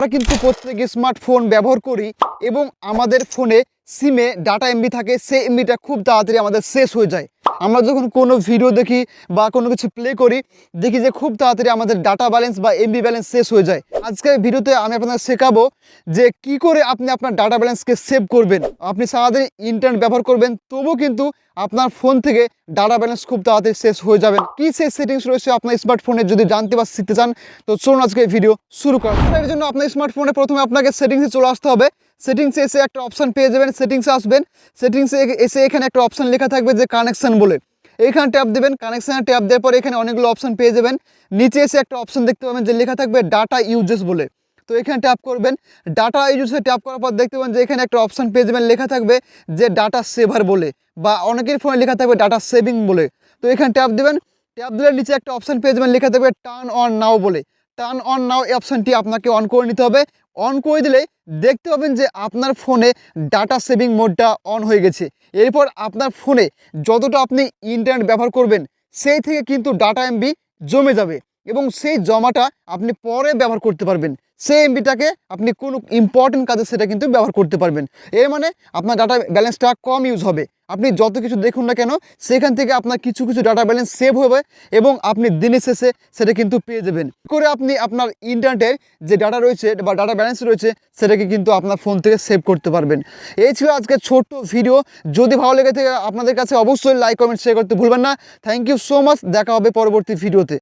আমরা কিন্তু প্রত্যেকে স্মার্টফোন ব্যবহার করি এবং আমাদের ফোনে সিমে ডাটা এমবি থাকে, সেই এমবিটা খুব তাড়াতাড়ি আমাদের শেষ হয়ে যায়। আমরা যখন কোনো ভিডিও দেখি বা কোনো কিছু প্লে করি, দেখি যে খুব তাড়াতাড়ি আমাদের ডাটা ব্যালেন্স বা এমবি ব্যালেন্স শেষ হয়ে যায়। আজকের ভিডিওতে আমি আপনাদের শেখাবো যে কি করে আপনি আপনার ডাটা ব্যালেন্সকে সেভ করবেন। আপনি সারাদিন ইন্টারনেট ব্যবহার করবেন, তবুও কিন্তু আপনার ফোন থেকে ডাটা ব্যালেন্স খুব তাড়াতাড়ি শেষ হয়ে যাবে। কি সেই সেটিংস রয়েছে আপনার স্মার্টফোনে যদি জানতে বা শিখতে চান, তো চলুন আজকে ভিডিও শুরু করা যাক। এর জন্য আপনার স্মার্টফোনে প্রথমে আপনাকে সেটিংসে চলে আসতে হবে। সেটিংসে এসে একটা অপশন পেয়ে যাবেন সেটিংসে আসবেন সেটিংসে এসে এখানে একটা অপশন লেখা থাকবে যে কানেকশান বলে। এইখানে ট্যাপ দেবেন কানেকশানে ট্যাপ দেওয়ার পরে এখানে অনেকগুলো অপশন পেয়ে যাবেন। নিচে এসে একটা অপশন দেখতে পাবেন যে লেখা থাকবে ডাটা ইউজেস বলে। তো এখানে ট্যাপ করবেন ডাটা ইউজেসে ট্যাপ করার পর দেখতে পাবেন যে এখানে একটা অপশন পেয়ে যাবেন, লেখা থাকবে যে ডাটা সেভার বলে বা অনেকের ফোনে লেখা থাকবে ডাটা সেভিং বলে। তো এখানে ট্যাপ দেবেন ট্যাপ দিলে নিচে একটা অপশন পেয়ে যাবেন, লেখা থাকবে টার্ন অন নাও বলে। টার্ন অন নাও অপশানটি আপনাকে অন করে নিতে হবে। অন করে দিলে দেখতে পাবেন যে আপনার ফোনে ডাটা সেভিং মোডটা অন হয়ে গেছে। এরপর আপনার ফোনে যতটা আপনি ইন্টারনেট ব্যবহার করবেন, সেই থেকে কিন্তু ডাটা এমবি জমে যাবে। এবং সেই জমাটা আপনি পরে ব্যবহার করতে পারবেন। সেই এমবিটাকে আপনি কোনো ইম্পর্টেন্ট কাজে সেটা কিন্তু ব্যবহার করতে পারবেন। এর মানে আপনার ডাটা ব্যালেন্সটা কম ইউজ হবে। আপনি যত কিছু দেখুন না কেন, সেখান থেকে আপনার কিছু কিছু ডাটা ব্যালেন্স সেভ হবে এবং আপনি দিনের শেষে সেটা কিন্তু পেয়ে যাবেন। করে আপনি আপনার ইন্টারনেটের যে ডাটা রয়েছে বা ডাটা ব্যালেন্স রয়েছে, সেটাকে কিন্তু আপনার ফোন থেকে সেভ করতে পারবেন। এই ছিল আজকে ছোট্ট ভিডিও যদি ভালো লেগে থাকে আপনাদের কাছে অবশ্যই লাইক কমেন্ট শেয়ার করতে ভুলবেন না। থ্যাংক ইউ সো মাচ দেখা হবে পরবর্তী ভিডিওতে